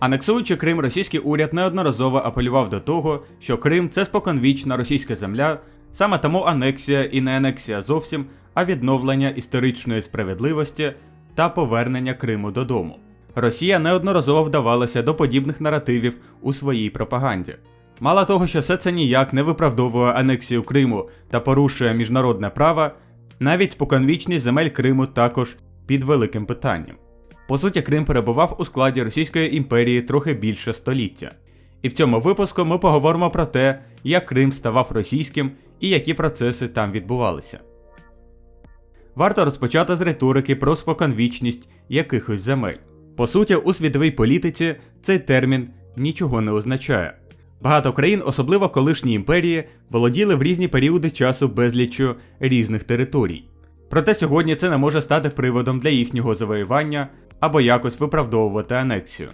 Анексуючи Крим, російський уряд неодноразово апелював до того, що Крим це споконвічна російська земля, саме тому анексія і не анексія зовсім, а відновлення історичної справедливості та повернення Криму додому. Росія неодноразово вдавалася до подібних наративів у своїй пропаганді. Мало того, що все це ніяк не виправдовує анексію Криму та порушує міжнародне право, навіть споконвічність земель Криму також під великим питанням. По суті, Крим перебував у складі Російської імперії трохи більше століття. І в цьому випуску ми поговоримо про те, як Крим ставав російським і які процеси там відбувалися. Варто розпочати з риторики про споконвічність якихось земель. По суті, у світовій політиці цей термін нічого не означає. Багато країн, особливо колишні імперії, володіли в різні періоди часу безліччю різних територій. Проте сьогодні це не може стати приводом для їхнього завоювання або якось виправдовувати анексію.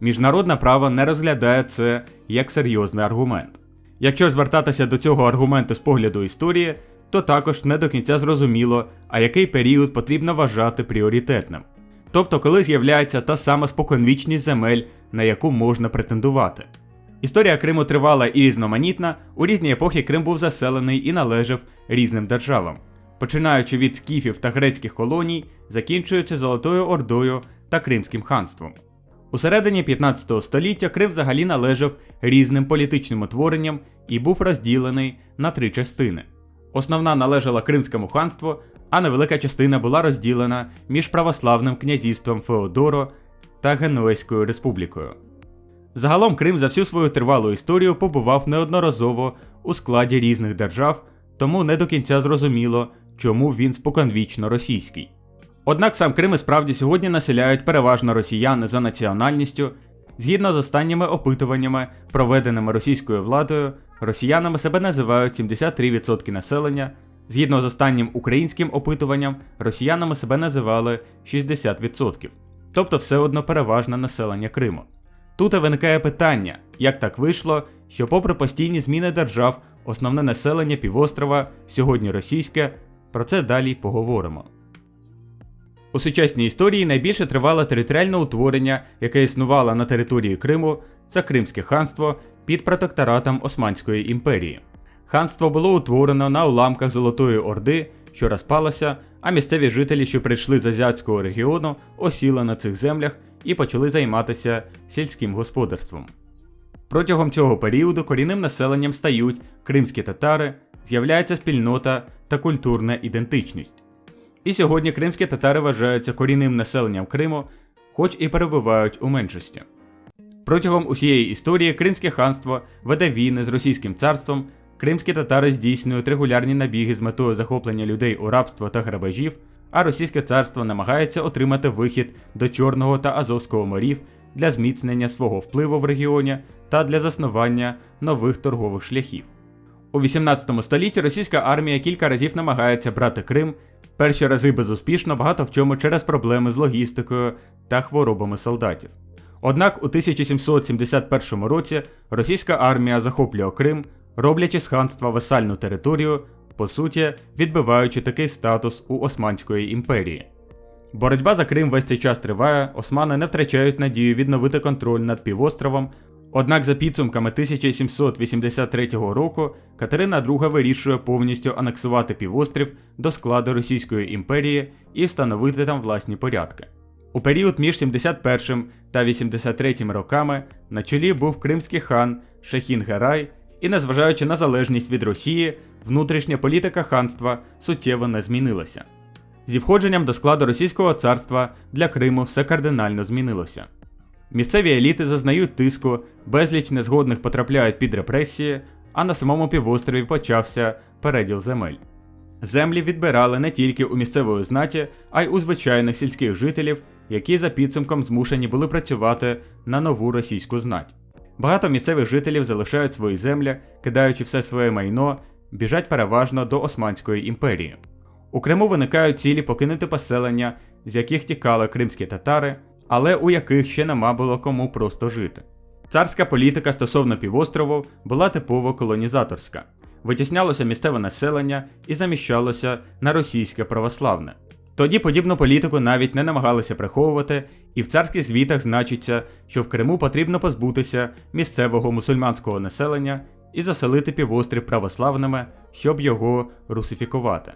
Міжнародне право не розглядає це як серйозний аргумент. Якщо звертатися до цього аргументу з погляду історії, то також не до кінця зрозуміло, а який період потрібно вважати пріоритетним. Тобто, коли з'являється та сама споконвічність земель, на яку можна претендувати. Історія Криму тривала і різноманітна, у різні епохи Крим був заселений і належав різним державам, починаючи від скіфів та грецьких колоній, закінчуючи Золотою Ордою та Кримським ханством. У середині 15 століття Крим взагалі належав різним політичним утворенням і був розділений на три частини. Основна належала Кримському ханству, а невелика частина була розділена між православним князівством Феодоро та Генуезькою республікою. Загалом Крим за всю свою тривалу історію побував неодноразово у складі різних держав, тому не до кінця зрозуміло, чому він споконвічно російський. Однак сам Крим і справді сьогодні населяють переважно росіяни за національністю. Згідно з останніми опитуваннями, проведеними російською владою, росіянами себе називають 73% населення. Згідно з останнім українським опитуванням, росіянами себе називали 60%, тобто все одно переважне населення Криму. Тут і виникає питання, як так вийшло, що, попри постійні зміни держав, основне населення півострова сьогодні російське, про це далі поговоримо. У сучасній історії найбільше тривале територіальне утворення, яке існувало на території Криму, це Кримське ханство під протекторатом Османської імперії. Ханство було утворено на уламках Золотої Орди, що розпалося, а місцеві жителі, що прийшли з азіатського регіону, осіли на цих землях і почали займатися сільським господарством. Протягом цього періоду корінним населенням стають кримські татари, з'являється спільнота та культурна ідентичність. І сьогодні кримські татари вважаються корінним населенням Криму, хоч і перебувають у меншості. Протягом усієї історії Кримське ханство веде війни з російським царством, кримські татари здійснюють регулярні набіги з метою захоплення людей у рабство та грабежів, а російське царство намагається отримати вихід до Чорного та Азовського морів для зміцнення свого впливу в регіоні та для заснування нових торгових шляхів. У 18 столітті російська армія кілька разів намагається брати Крим, перші рази безуспішно, багато в чому через проблеми з логістикою та хворобами солдатів. Однак у 1771 році російська армія захоплює Крим, роблячи з ханства васальну територію, по суті, відбиваючи такий статус у Османської імперії. Боротьба за Крим весь цей час триває, османи не втрачають надію відновити контроль над півостровом. Однак, за підсумками 1783 року, Катерина II вирішує повністю анексувати півострів до складу Російської імперії і встановити там власні порядки. У період між 71 та 83 роками на чолі був кримський хан Шахін Герай, і, незважаючи на залежність від Росії, внутрішня політика ханства суттєво не змінилася. Зі входженням до складу Російського царства для Криму все кардинально змінилося. Місцеві еліти зазнають тиску, безліч незгодних потрапляють під репресії, а на самому півострові почався переділ земель. Землі відбирали не тільки у місцевої знаті, а й у звичайних сільських жителів, які за підсумком змушені були працювати на нову російську знать. Багато місцевих жителів залишають свої землі, кидаючи все своє майно, біжать переважно до Османської імперії. У Криму виникають цілі покинути поселення, з яких тікали кримські татари, але у яких ще нема було кому просто жити. Царська політика стосовно півострову була типово колонізаторська, витіснялося місцеве населення і заміщалося на російське православне. Тоді подібну політику навіть не намагалися приховувати, і в царських звітах значиться, що в Криму потрібно позбутися місцевого мусульманського населення і заселити півострів православними, щоб його русифікувати.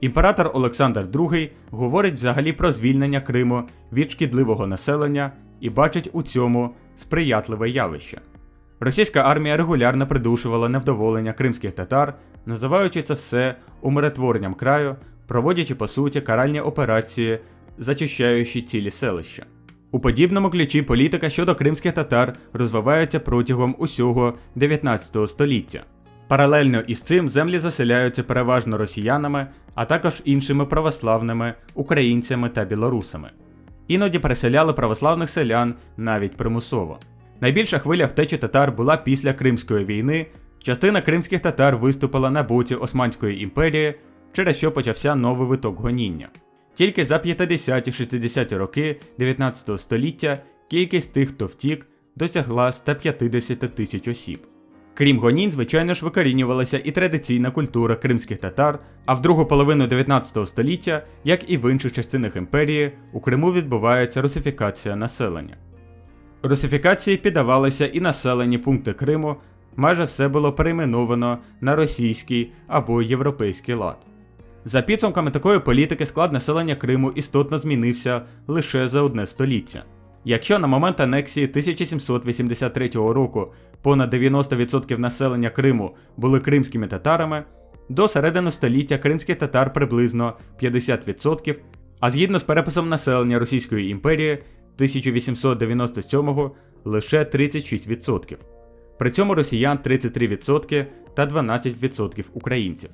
Імператор Олександр II говорить взагалі про звільнення Криму від шкідливого населення і бачить у цьому сприятливе явище. Російська армія регулярно придушувала невдоволення кримських татар, називаючи це все умиротворенням краю, проводячи по суті каральні операції, зачищаючи цілі селища. У подібному ключі політика щодо кримських татар розвивається протягом усього 19 століття. Паралельно із цим землі заселяються переважно росіянами, а також іншими православними, українцями та білорусами. Іноді переселяли православних селян навіть примусово. Найбільша хвиля втечі татар була після Кримської війни. Частина кримських татар виступила на боці Османської імперії, через що почався новий виток гоніння. Тільки за 50-60-ті роки 19 століття кількість тих, хто втік, досягла 150 тисяч осіб. Крім гонінь, звичайно ж, викорінювалася і традиційна культура кримських татар, а в другу половину 19 століття, як і в інших частинах імперії, у Криму відбувається русифікація населення. Русифікації піддавалися і населені пункти Криму, майже все було перейменовано на російський або європейський лад. За підсумками такої політики склад населення Криму істотно змінився лише за одне століття. Якщо на момент анексії 1783 року понад 90% населення Криму були кримськими татарами, до середини століття кримських татар приблизно 50%, а згідно з переписом населення Російської імперії 1897 лише 36%. При цьому росіян 33% та 12% українців.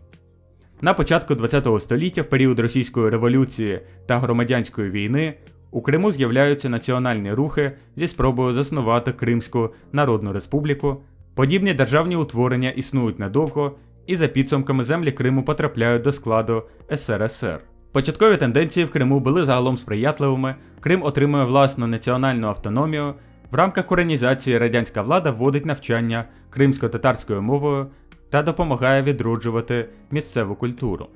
На початку ХХ століття, в період російської революції та громадянської війни, у Криму з'являються національні рухи зі спробою заснувати Кримську Народну Республіку. Подібні державні утворення існують надовго і за підсумками землі Криму потрапляють до складу СРСР. Початкові тенденції в Криму були загалом сприятливими. Крим отримує власну національну автономію. В рамках коренізації радянська влада вводить навчання кримсько-татарською мовою та допомагає відроджувати місцеву культуру.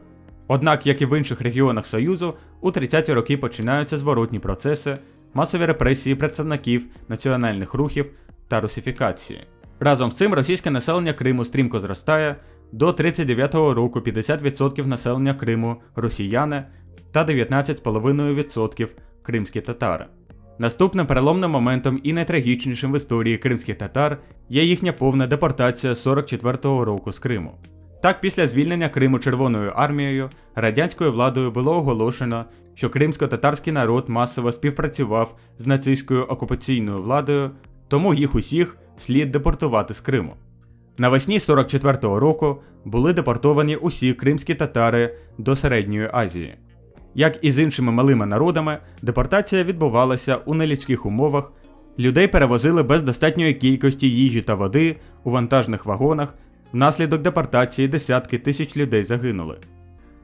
Однак, як і в інших регіонах Союзу, у 30-ті роки починаються зворотні процеси, масові репресії представників національних рухів та русифікації. Разом з цим російське населення Криму стрімко зростає, до 39-го року 50% населення Криму росіяни та 19,5% кримські татари. Наступним переломним моментом і найтрагічнішим в історії кримських татар є їхня повна депортація 44-го року з Криму. Так, після звільнення Криму Червоною армією радянською владою було оголошено, що кримсько-татарський народ масово співпрацював з нацистською окупаційною владою, тому їх усіх слід депортувати з Криму. Навесні 44-го року були депортовані усі кримські татари до Середньої Азії. Як і з іншими малими народами, депортація відбувалася у нелюдських умовах, людей перевозили без достатньої кількості їжі та води у вантажних вагонах, внаслідок депортації десятки тисяч людей загинули.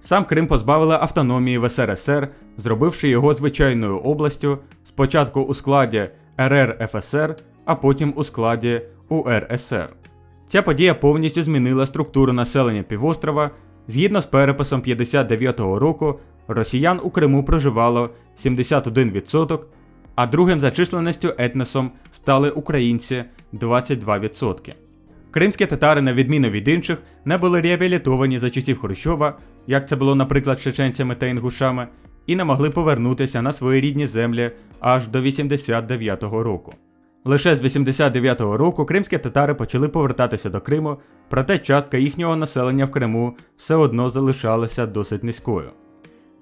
Сам Крим позбавили автономії в СРСР, зробивши його звичайною областю спочатку у складі РРФСР, а потім у складі УРСР. Ця подія повністю змінила структуру населення півострова. Згідно з переписом 59-го року, росіян у Криму проживало 71%, а другим за численністю етносом стали українці 22%. Кримські татари, на відміну від інших, не були реабілітовані за часів Хрущова, як це було, наприклад, з чеченцями та інгушами, і не могли повернутися на свої рідні землі аж до 89-го року. Лише з 89-го року кримські татари почали повертатися до Криму, проте частка їхнього населення в Криму все одно залишалася досить низькою.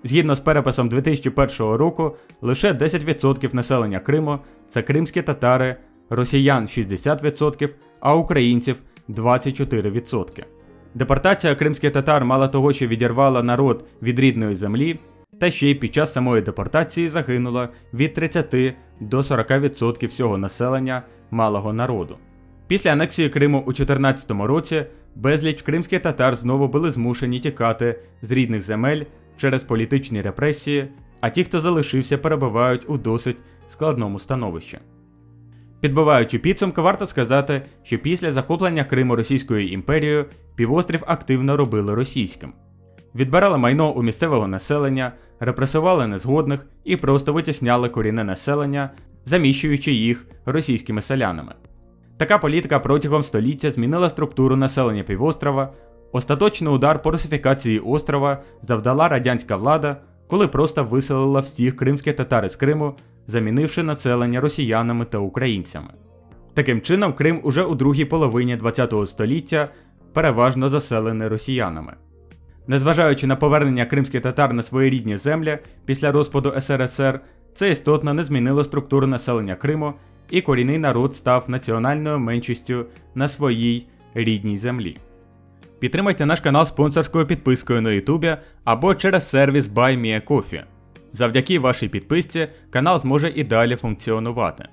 Згідно з переписом 2001 року, лише 10% населення Криму це кримські татари, росіян 60%, а українців 24%. Депортація кримських татар мало того, що відірвала народ від рідної землі, та ще й під час самої депортації загинуло від 30 до 40% всього населення малого народу. Після анексії Криму у 2014 році безліч кримських татар знову були змушені тікати з рідних земель через політичні репресії, а ті, хто залишився, перебувають у досить складному становищі. Підбиваючи підсумки, варто сказати, що після захоплення Криму Російською імперією півострів активно робили російським. відбирали майно у місцевого населення, репресували незгодних і просто витісняли корінне населення, заміщуючи їх російськими селянами. Така політика протягом століття змінила структуру населення півострова. Остаточний удар по русифікації острова завдала радянська влада, коли просто виселила всіх кримських татар із Криму, замінивши населення росіянами та українцями. Таким чином, Крим уже у другій половині ХХ століття переважно заселений росіянами. Незважаючи на повернення кримських татар на свої рідні землі після розпаду СРСР, це істотно не змінило структуру населення Криму, і корінний народ став національною меншістю на своїй рідній землі. Підтримайте наш канал спонсорською підпискою на Ютубі або через сервіс BuyMeACoffee. Завдяки вашій підписці канал зможе і далі функціонувати.